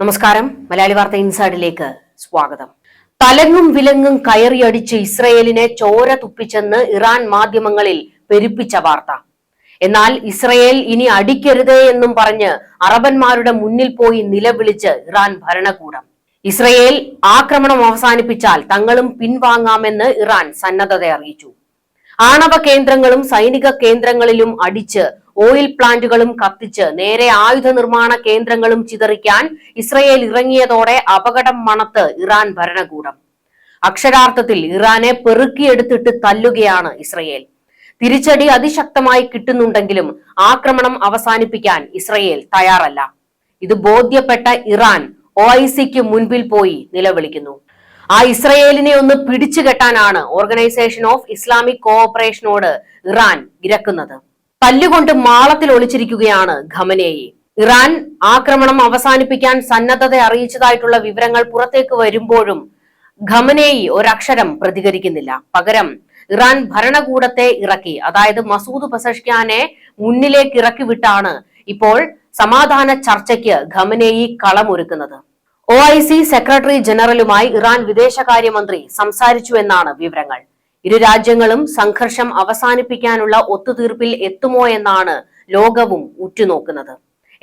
നമസ്കാരം. മലയാളി വാർത്ത ഇൻസൈഡിലേക്ക് സ്വാഗതം. തലങ്ങും വിലങ്ങും കയറിയടിച്ച് ഇസ്രയേലിനെ ചോര തുപ്പിച്ചെന്ന് ഇറാൻ മാധ്യമങ്ങളിൽ പെരുപ്പിച്ച വാർത്ത. എന്നാൽ ഇസ്രയേൽ ഇനി അടിക്കരുതേ എന്നും പറഞ്ഞ് അറബന്മാരുടെ മുന്നിൽ പോയി നിലവിളിച്ച് ഇറാൻ ഭരണകൂടം. ഇസ്രയേൽ ആക്രമണം അവസാനിപ്പിച്ചാൽ തങ്ങളും പിൻവാങ്ങാമെന്ന് ഇറാൻ സന്നദ്ധത അറിയിച്ചു. ആണവ കേന്ദ്രങ്ങളും സൈനിക കേന്ദ്രങ്ങളിലും അടിച്ച് ഓയിൽ പ്ലാന്റുകളും കത്തിച്ച് നേരെ ആയുധ നിർമ്മാണ കേന്ദ്രങ്ങളും ചിതറിക്കാൻ ഇസ്രയേൽ ഇറങ്ങിയതോടെ അപകടം മണത്ത് ഇറാൻ ഭരണകൂടം. അക്ഷരാർത്ഥത്തിൽ ഇറാനെ പെറുക്കിയെടുത്തിട്ട് തല്ലുകയാണ് ഇസ്രയേൽ. തിരിച്ചടി അതിശക്തമായി കിട്ടുന്നുണ്ടെങ്കിലും ആക്രമണം അവസാനിപ്പിക്കാൻ ഇസ്രയേൽ തയ്യാറല്ല. ഇത് ബോധ്യപ്പെട്ട ഇറാൻ ഒ മുൻപിൽ പോയി നിലവിളിക്കുന്നു. ആ ഇസ്രയേലിനെ ഒന്ന് പിടിച്ചു കെട്ടാനാണ് ഓർഗനൈസേഷൻ ഓഫ് ഇസ്ലാമിക് കോഓപ്പറേഷനോട് ഇറാൻ ഇരക്കുന്നത്. പല്ലുകൊണ്ട് മാളത്തിൽ ഒളിച്ചിരിക്കുകയാണ് ഖമനേയി. ഇറാൻ ആക്രമണം അവസാനിപ്പിക്കാൻ സന്നദ്ധത അറിയിച്ചതായിട്ടുള്ള വിവരങ്ങൾ പുറത്തേക്ക് വരുമ്പോഴും ഖമനേയി ഒരക്ഷരം പ്രതികരിക്കുന്നില്ല. പകരം ഇറാൻ ഭരണകൂടത്തെ ഇറക്കി അതായത് മസൂദ് പസഷ്ഖാനെ മുന്നിലേക്ക് ഇറക്കി വിട്ടാണ് ഇപ്പോൾ സമാധാന ചർച്ചയ്ക്ക് ഖമനേയി കളമൊരുക്കുന്നത്. ഒ ഐ സി സെക്രട്ടറി ജനറലുമായി ഇറാൻ വിദേശകാര്യമന്ത്രി സംസാരിച്ചുവെന്നാണ് വിവരങ്ങൾ. ഇരു രാജ്യങ്ങളും സംഘർഷം അവസാനിപ്പിക്കാനുള്ള ഒത്തുതീർപ്പിൽ എത്തുമോ എന്നാണ് ലോകവും ഉറ്റുനോക്കുന്നത്.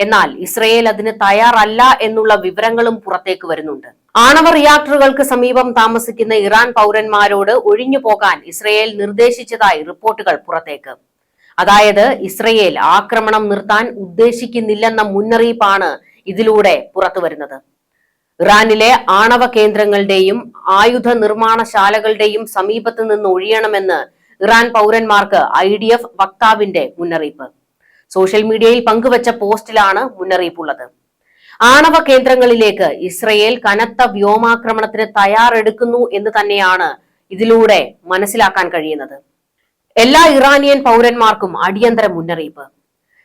എന്നാൽ ഇസ്രയേൽ അതിന് തയ്യാറല്ല എന്നുള്ള വിവരങ്ങളും പുറത്തേക്ക് വരുന്നുണ്ട്. ആണവ റിയാക്ടറുകൾക്ക് സമീപം താമസിക്കുന്ന ഇറാൻ പൗരന്മാരോട് ഒഴിഞ്ഞു പോകാൻ ഇസ്രയേൽ നിർദ്ദേശിച്ചതായി റിപ്പോർട്ടുകൾ പുറത്തേക്ക്. അതായത് ഇസ്രയേൽ ആക്രമണം നിർത്താൻ ഉദ്ദേശിക്കുന്നില്ലെന്ന മുന്നറിയിപ്പാണ് ഇതിലൂടെ പുറത്തുവരുന്നത്. ഇറാനിലെ ആണവ കേന്ദ്രങ്ങളുടെയും ആയുധ നിർമ്മാണശാലകളുടെയും സമീപത്ത് നിന്ന് ഒഴിയണമെന്ന് ഇറാൻ പൗരന്മാർക്ക് ഐ ഡി എഫ് വക്താവിന്റെ മുന്നറിയിപ്പ്. സോഷ്യൽ മീഡിയയിൽ പങ്കുവച്ച പോസ്റ്റിലാണ് മുന്നറിയിപ്പുള്ളത്. ആണവ കേന്ദ്രങ്ങളിലേക്ക് ഇസ്രയേൽ കനത്ത വ്യോമാക്രമണത്തിന് തയ്യാറെടുക്കുന്നു എന്ന് തന്നെയാണ് ഇതിലൂടെ മനസ്സിലാക്കാൻ കഴിയുന്നത്. എല്ലാ ഇറാനിയൻ പൗരന്മാർക്കും അടിയന്തര മുന്നറിയിപ്പ്.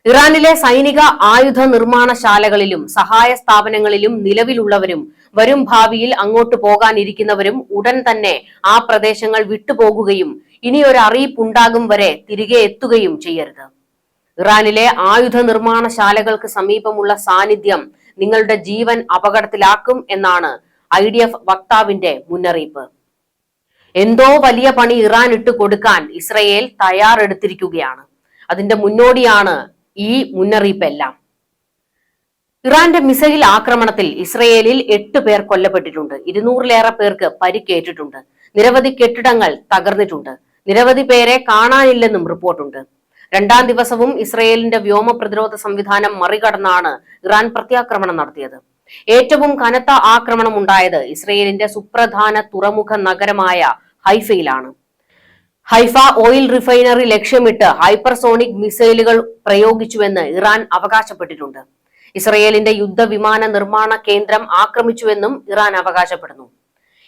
ഇറാനിലെ സൈനിക ആയുധ നിർമ്മാണശാലകളിലും സഹായ സ്ഥാപനങ്ങളിലും നിലവിലുള്ളവരും വരും ഭാവിയിൽ അങ്ങോട്ട് പോകാനിരിക്കുന്നവരും ഉടൻ തന്നെ ആ പ്രദേശങ്ങൾ വിട്ടുപോകുകയും ഇനി ഒരു അറിയിപ്പുണ്ടാകും വരെ തിരികെ എത്തുകയും ചെയ്യരുത്. ഇറാനിലെ ആയുധ നിർമ്മാണശാലകൾക്ക് സമീപമുള്ള സാന്നിധ്യം നിങ്ങളുടെ ജീവൻ അപകടത്തിലാക്കും എന്നാണ് ഐ ഡി എഫ് വക്താവിന്റെ മുന്നറിയിപ്പ്. എന്തോ വലിയ പണി ഇറാൻ ഇട്ട് കൊടുക്കാൻ ഇസ്രയേൽ തയ്യാറെടുത്തിരിക്കുകയാണ്. അതിന്റെ മുന്നോടിയാണ് ഈ മുന്നറിയിപ്പെല്ലാം. ഇറാന്റെ മിസൈൽ ആക്രമണത്തിൽ ഇസ്രയേലിൽ എട്ട് പേർ കൊല്ലപ്പെട്ടിട്ടുണ്ട്. ഇരുന്നൂറിലേറെ പേർക്ക് പരിക്കേറ്റിട്ടുണ്ട്. നിരവധി കെട്ടിടങ്ങൾ തകർന്നിട്ടുണ്ട്. നിരവധി പേരെ കാണാനില്ലെന്നും റിപ്പോർട്ടുണ്ട്. രണ്ടാം ദിവസവും ഇസ്രയേലിന്റെ വ്യോമ പ്രതിരോധ സംവിധാനം മറികടന്നാണ് ഇറാൻ പ്രത്യാക്രമണം നടത്തിയത്. ഏറ്റവും കനത്ത ആക്രമണം ഉണ്ടായത് ഇസ്രയേലിന്റെ സുപ്രധാന തുറമുഖ നഗരമായ ഹൈഫയിലാണ്. ഹൈഫ ഓയിൽ റിഫൈനറി ലക്ഷ്യമിട്ട് ഹൈപ്പർസോണിക് മിസൈലുകൾ പ്രയോഗിച്ചുവെന്ന് ഇറാൻ അവകാശപ്പെട്ടിട്ടുണ്ട്. ഇസ്രയേലിന്റെ യുദ്ധവിമാന നിർമ്മാണ കേന്ദ്രം ആക്രമിച്ചുവെന്നും ഇറാൻ അവകാശപ്പെടുന്നു.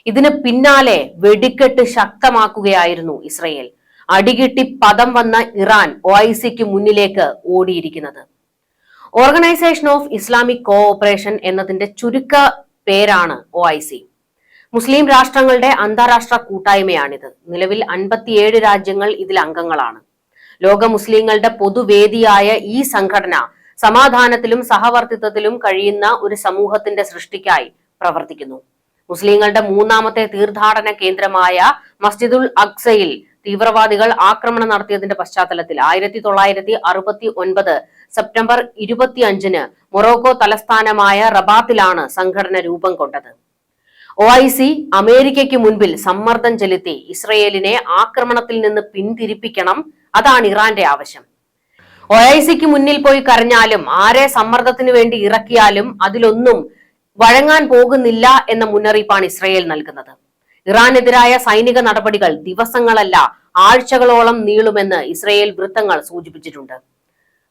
ഇതിന് പിന്നാലെ വെടിക്കെട്ട് ശക്തമാക്കുകയായിരുന്നു ഇസ്രയേൽ. അടികിട്ടി പദം വന്ന ഇറാൻ ഒ ഐ സിക്ക് മുന്നിലേക്ക് ഓടിയിരിക്കുന്നത്. ഓർഗനൈസേഷൻ ഓഫ് ഇസ്ലാമിക് കോഓപ്പറേഷൻ എന്നതിന്റെ ചുരുക്ക പേരാണ് ഒ ഐ സി. മുസ്ലിം രാഷ്ട്രങ്ങളുടെ അന്താരാഷ്ട്ര കൂട്ടായ്മയാണിത്. നിലവിൽ അൻപത്തിയേഴ് രാജ്യങ്ങൾ ഇതിൽ അംഗങ്ങളാണ്. ലോക മുസ്ലിങ്ങളുടെ പൊതുവേദിയായ ഈ സംഘടന സമാധാനത്തിലും സഹവർത്തിത്വത്തിലും കഴിയുന്ന ഒരു സമൂഹത്തിന്റെ സൃഷ്ടിക്കായി പ്രവർത്തിക്കുന്നു. മുസ്ലിങ്ങളുടെ മൂന്നാമത്തെ തീർത്ഥാടന കേന്ദ്രമായ മസ്ജിദുൽ അക്സയിൽ തീവ്രവാദികൾ ആക്രമണം നടത്തിയതിന്റെ പശ്ചാത്തലത്തിൽ ആയിരത്തി തൊള്ളായിരത്തി അറുപത്തി ഒൻപത് സെപ്റ്റംബർ ഇരുപത്തിയഞ്ചിന് മൊറോക്കോ തലസ്ഥാനമായ റബാത്തിലാണ് സംഘടന രൂപം കൊണ്ടത്. ഒ ഐ സി അമേരിക്കയ്ക്ക് മുൻപിൽ സമ്മർദ്ദം ചെലുത്തി ഇസ്രയേലിനെ ആക്രമണത്തിൽ നിന്ന് പിന്തിരിപ്പിക്കണം അതാണ് ഇറാന്റെ ആവശ്യം. ഒ ഐ സിക്ക് മുന്നിൽ പോയി കരഞ്ഞാലും ആരെ സമ്മർദ്ദത്തിന് വേണ്ടി ഇറക്കിയാലും അതിലൊന്നും വഴങ്ങാൻ പോകുന്നില്ല എന്ന മുന്നറിയിപ്പാണ് ഇസ്രയേൽ നൽകുന്നത്. ഇറാനെതിരായ സൈനിക നടപടികൾ ദിവസങ്ങളല്ല ആഴ്ചകളോളം നീളുമെന്ന് ഇസ്രയേൽ വൃത്തങ്ങൾ സൂചിപ്പിച്ചിട്ടുണ്ട്.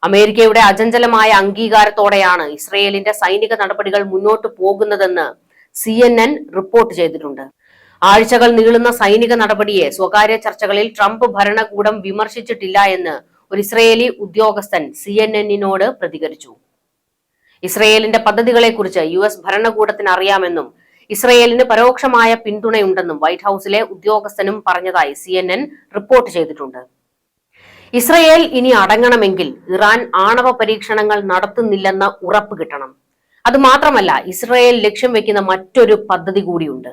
അമേരിക്കയുടെ അചഞ്ചലമായ അംഗീകാരത്തോടെയാണ് ഇസ്രയേലിന്റെ സൈനിക നടപടികൾ മുന്നോട്ട് പോകുന്നതെന്ന് സി എൻ എൻ റിപ്പോർട്ട് ചെയ്തിട്ടുണ്ട്. ആഴ്ചകൾ നീളുന്ന സൈനിക നടപടിയെ സ്വകാര്യ ചർച്ചകളിൽ ട്രംപ് ഭരണകൂടം വിമർശിച്ചിട്ടില്ല എന്ന് ഒരു ഇസ്രയേലി ഉദ്യോഗസ്ഥൻ സി എൻ എന്നിനോട് പ്രതികരിച്ചു. ഇസ്രയേലിന്റെ പദ്ധതികളെക്കുറിച്ച് യു എസ് ഭരണകൂടത്തിന് അറിയാമെന്നും ഇസ്രയേലിന് പരോക്ഷമായ പിന്തുണയുണ്ടെന്നും വൈറ്റ് ഹൌസിലെ ഉദ്യോഗസ്ഥനും പറഞ്ഞതായി സി എൻ എൻ റിപ്പോർട്ട് ചെയ്തിട്ടുണ്ട്. ഇസ്രയേൽ ഇനി അടങ്ങണമെങ്കിൽ ഇറാൻ ആണവ പരീക്ഷണങ്ങൾ നടത്തുന്നില്ലെന്ന ഉറപ്പ് കിട്ടണം. അത് മാത്രമല്ല ഇസ്രയേൽ ലക്ഷ്യം വെക്കുന്ന മറ്റൊരു പദ്ധതി കൂടിയുണ്ട്.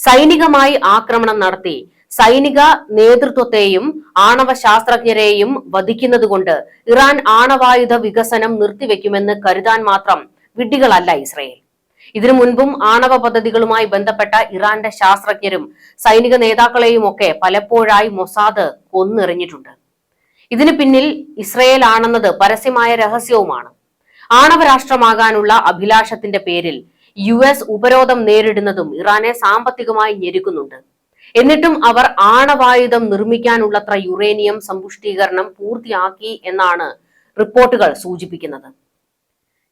സൈനികമായി ആക്രമണം നടത്തി സൈനിക നേതൃത്വത്തെയും ആണവ ശാസ്ത്രജ്ഞരെയും വധിക്കുന്നതുകൊണ്ട് ഇറാൻ ആണവായുധ വികസനം നിർത്തിവെക്കുമെന്ന് കരുതാൻ മാത്രം വിഡ്ഢികളല്ല ഇസ്രയേൽ. ഇതിനു മുൻപും ആണവ പദ്ധതികളുമായി ബന്ധപ്പെട്ട ഇറാന്റെ ശാസ്ത്രജ്ഞരും സൈനിക നേതാക്കളെയും ഒക്കെ പലപ്പോഴായി മൊസാദ് കൊന്നെറിഞ്ഞിട്ടുണ്ട്. ഇതിനു പിന്നിൽ ഇസ്രയേൽ ആണെന്നത് പരസ്യമായ രഹസ്യവുമാണ്. ആണവ രാഷ്ട്രമാകാനുള്ള അഭിലാഷത്തിന്റെ പേരിൽ യു എസ് ഉപരോധം നേരിടുന്നതും ഇറാനെ സാമ്പത്തികമായി ഞെരുക്കുന്നുണ്ട്. എന്നിട്ടും അവർ ആണവായുധം നിർമ്മിക്കാനുള്ളത്ര യുറേനിയം സമ്പുഷ്ടീകരണം പൂർത്തിയാക്കി എന്നാണ് റിപ്പോർട്ടുകൾ സൂചിപ്പിക്കുന്നത്.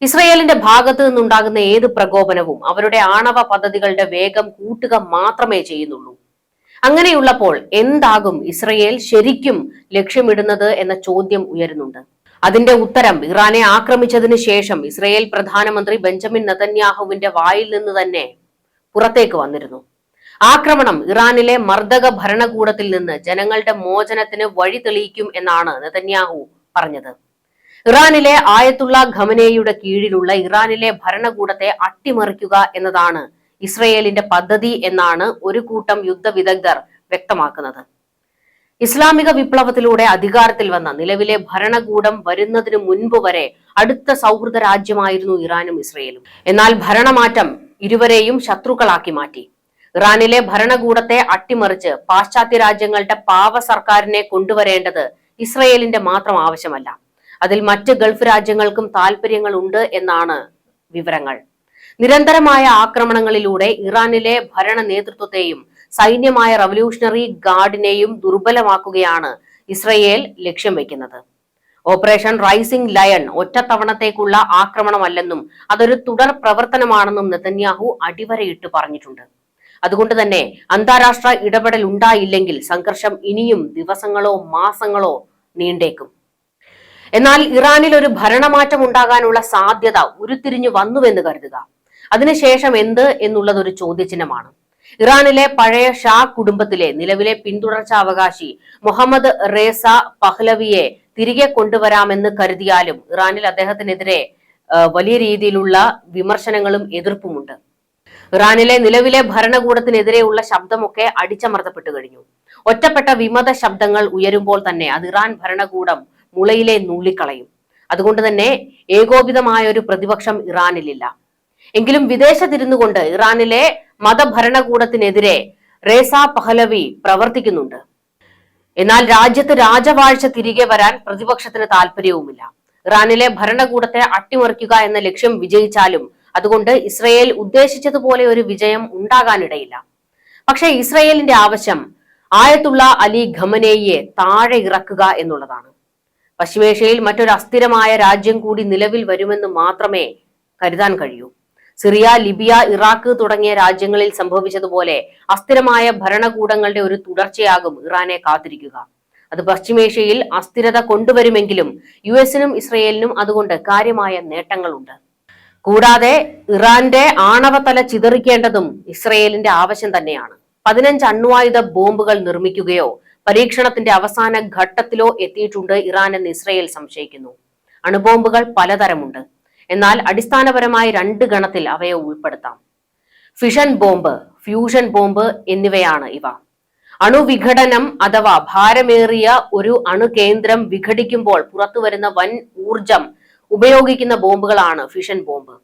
ഇസ്രയേലിന്റെ ഭാഗത്ത് നിന്നുണ്ടാകുന്ന ഏത് പ്രകോപനവും അവരുടെ ആണവ പദ്ധതികളുടെ വേഗം കൂട്ടുക മാത്രമേ ചെയ്യുന്നുള്ളൂ. അങ്ങനെയുള്ളപ്പോൾ എന്താകും ഇസ്രയേൽ ശരിക്കും ലക്ഷ്യമിടുന്നത് എന്ന ചോദ്യം ഉയരുന്നുണ്ട്. അതിന്റെ ഉത്തരം ഇറാനെ ആക്രമിച്ചതിന് ശേഷം ഇസ്രയേൽ പ്രധാനമന്ത്രി ബെഞ്ചമിൻ നതന്യാഹുവിന്റെ വായിൽ നിന്ന് തന്നെ പുറത്തേക്ക് വന്നിരുന്നു. ആക്രമണം ഇറാനിലെ മർദ്ദക ഭരണകൂടത്തിൽ നിന്ന് ജനങ്ങളുടെ മോചനത്തിന് വഴി തെളിയിക്കും എന്നാണ് നതന്യാഹു പറഞ്ഞത്. ഇറാനിലെ ആയത്തുള്ള ഖമനേയുടെ കീഴിലുള്ള ഇറാനിലെ ഭരണകൂടത്തെ അട്ടിമറിക്കുക എന്നതാണ് ഇസ്രയേലിന്റെ പദ്ധതി എന്നാണ് ഒരു കൂട്ടം യുദ്ധ വിദഗ്ധർ വ്യക്തമാക്കുന്നത്. ഇസ്ലാമിക വിപ്ലവത്തിലൂടെ അധികാരത്തിൽ വന്ന നിലവിലെ ഭരണകൂടം വരുന്നതിന് മുൻപ് വരെ അടുത്ത സൗഹൃദ രാജ്യമായിരുന്നു ഇറാനും ഇസ്രയേലും. എന്നാൽ ഭരണമാറ്റം ഇരുവരെയും ശത്രുക്കളാക്കി മാറ്റി. ഇറാനിലെ ഭരണകൂടത്തെ അട്ടിമറിച്ച് പാശ്ചാത്യ രാജ്യങ്ങളുടെ പാവ സർക്കാരിനെ കൊണ്ടുവരേണ്ടത് ഇസ്രയേലിന്റെ മാത്രം ആവശ്യമല്ല. അതിൽ മറ്റ് ഗൾഫ് രാജ്യങ്ങൾക്കും താല്പര്യങ്ങൾ ഉണ്ട് എന്നാണ് വിവരങ്ങൾ. നിരന്തരമായ ആക്രമണങ്ങളിലൂടെ ഇറാനിലെ ഭരണ നേതൃത്വത്തെയും സൈന്യമായ റവല്യൂഷണറി ഗാർഡിനെയും ദുർബലമാക്കുകയാണ് ഇസ്രയേൽ ലക്ഷ്യം വെക്കുന്നത്. ഓപ്പറേഷൻ റൈസിംഗ് ലയൺ ഒറ്റത്തവണത്തേക്കുള്ള ആക്രമണമല്ലെന്നും അതൊരു തുടർ പ്രവർത്തനമാണെന്നും നെതന്യാഹു അടിവരയിട്ട് പറഞ്ഞിട്ടുണ്ട്. അതുകൊണ്ട് തന്നെ അന്താരാഷ്ട്ര ഇടപെടൽ ഉണ്ടായില്ലെങ്കിൽ സംഘർഷം ഇനിയും ദിവസങ്ങളോ മാസങ്ങളോ നീണ്ടേക്കും. എന്നാൽ ഇറാനിൽ ഒരു ഭരണമാറ്റം ഉണ്ടാകാനുള്ള സാധ്യത ഉരുത്തിരിഞ്ഞു വന്നുവെന്ന് കരുതുക. അതിനുശേഷം എന്ത് എന്നുള്ളത് ഒരു ചോദ്യചിഹ്നമാണ്. ഇറാനിലെ പഴയ ഷാ കുടുംബത്തിലെ നിലവിലെ പിന്തുടർച്ചാവകാശി മുഹമ്മദ് റേസ പഹ്ലവിയെ തിരികെ കൊണ്ടുവരാമെന്ന് കരുതിയാലും ഇറാനിൽ അദ്ദേഹത്തിനെതിരെ വലിയ രീതിയിലുള്ള വിമർശനങ്ങളും എതിർപ്പുമുണ്ട്. ഇറാനിലെ നിലവിലെ ഭരണകൂടത്തിനെതിരെയുള്ള ശബ്ദമൊക്കെ അടിച്ചമർത്തപ്പെട്ടു കഴിഞ്ഞു. ഒറ്റപ്പെട്ട വിമത ശബ്ദങ്ങൾ ഉയരുമ്പോൾ തന്നെ അത് ഇറാൻ ഭരണകൂടം മുളയിലെ നുള്ളിക്കളയും. അതുകൊണ്ട് തന്നെ ഏകോപിതമായ ഒരു പ്രതിപക്ഷം ഇറാനിലില്ല. എങ്കിലും വിദേശത്തിരുന്നുകൊണ്ട് ഇറാനിലെ മതഭരണകൂടത്തിനെതിരെ റേസ പഹലവി പ്രവർത്തിക്കുന്നുണ്ട്. എന്നാൽ രാജ്യത്ത് രാജവാഴ്ച തിരികെ വരാൻ പ്രതിപക്ഷത്തിന് താല്പര്യവുമില്ല ഇറാനിലെ ഭരണകൂടത്തെ അട്ടിമറിക്കുക എന്ന ലക്ഷ്യം വിജയിച്ചാലും അതുകൊണ്ട് ഇസ്രയേൽ ഉദ്ദേശിച്ചതുപോലെ ഒരു വിജയം ഉണ്ടാകാനിടയില്ല. പക്ഷേ ഇസ്രയേലിന്റെ ആവശ്യം ആയത്തുള്ള അലി ഖമനേയെ താഴെ ഇറക്കുക എന്നുള്ളതാണ്. പശ്ചിമേഷ്യയിൽ മറ്റൊരു അസ്ഥിരമായ രാജ്യം കൂടി നിലവിൽ വരുമെന്ന് മാത്രമേ കരുതാൻ കഴിയൂ. സിറിയ ലിബിയ ഇറാഖ് തുടങ്ങിയ രാജ്യങ്ങളിൽ സംഭവിച്ചതുപോലെ അസ്ഥിരമായ ഭരണകൂടങ്ങളുടെ ഒരു തുടർച്ചയാകും ഇറാനെ കാത്തിരിക്കുക. അത് പശ്ചിമേഷ്യയിൽ അസ്ഥിരത കൊണ്ടുവരുമെങ്കിലും യു എസിനും ഇസ്രയേലിനും അതുകൊണ്ട് കാര്യമായ നേട്ടങ്ങളുണ്ട്. കൂടാതെ ഇറാന്റെ ആണവതല ചിതറിക്കേണ്ടതും ഇസ്രയേലിന്റെ ആവശ്യം തന്നെയാണ്. പതിനഞ്ച് അണ്വായുധ ബോംബുകൾ നിർമ്മിക്കുകയോ പരീക്ഷണത്തിന്റെ അവസാന ഘട്ടത്തിലോ എത്തിയിട്ടുണ്ട് ഇറാൻ എന്ന് ഇസ്രയേൽ സംശയിക്കുന്നു. അണുബോംബുകൾ പലതരമുണ്ട്. എന്നാൽ അടിസ്ഥാനപരമായി രണ്ട് ഗണത്തിൽ അവയെ ഉൾപ്പെടുത്താം. ഫിഷൻ ബോംബ് ഫ്യൂഷൻ ബോംബ് എന്നിവയാണ് ഇവ. അണുവിഘടനം അഥവാ ഭാരമേറിയ ഒരു അണുകേന്ദ്രം വിഘടിക്കുമ്പോൾ പുറത്തുവരുന്ന വൻ ഊർജം ഉപയോഗിക്കുന്ന ബോംബുകളാണ് ഫിഷൻ ബോംബ്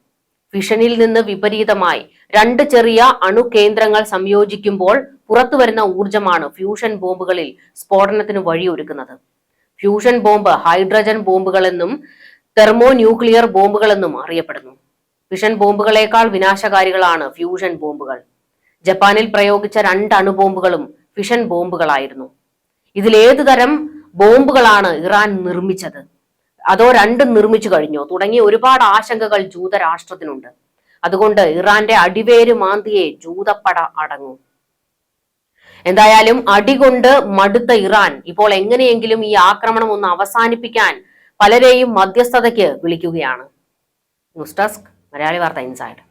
ഫിഷനിൽ നിന്ന് വിപരീതമായി രണ്ട് ചെറിയ അണുകേന്ദ്രങ്ങൾ സംയോജിക്കുമ്പോൾ പുറത്തു വരുന്ന ഊർജമാണ് ഫ്യൂഷൻ ബോംബുകളിൽ സ്ഫോടനത്തിന് വഴിയൊരുക്കുന്നത്. ഫ്യൂഷൻ ബോംബ് ഹൈഡ്രജൻ ബോംബുകളെന്നും തെർമോ ന്യൂക്ലിയർ ബോംബുകളെന്നും അറിയപ്പെടുന്നു. ഫിഷൻ ബോംബുകളേക്കാൾ വിനാശകാരികളാണ് ഫ്യൂഷൻ ബോംബുകൾ. ജപ്പാനിൽ പ്രയോഗിച്ച രണ്ട് അണുബോംബുകളും ഫിഷൻ ബോംബുകളായിരുന്നു. ഇതിലേതു തരം ബോംബുകളാണ് ഇറാൻ നിർമ്മിച്ചത്? അതോ രണ്ടും നിർമ്മിച്ചു കഴിഞ്ഞോ? തുടങ്ങിയ ഒരുപാട് ആശങ്കകൾ ജൂതരാഷ്ട്രത്തിനുണ്ട് അതുകൊണ്ട് ഇറാന്റെ അടിവേര് മാന്തിയെ ജൂതപ്പട അടങ്ങും. എന്തായാലും അടികൊണ്ട് മടുത്ത ഇറാൻ ഇപ്പോൾ എങ്ങനെയെങ്കിലും ഈ ആക്രമണം ഒന്ന് അവസാനിപ്പിക്കാൻ പലരെയും മധ്യസ്ഥതയ്ക്ക് വിളിക്കുകയാണ്. ന്യൂസ് ഡെസ്ക് മലയാളി വാർത്ത ഇൻസൈഡ്.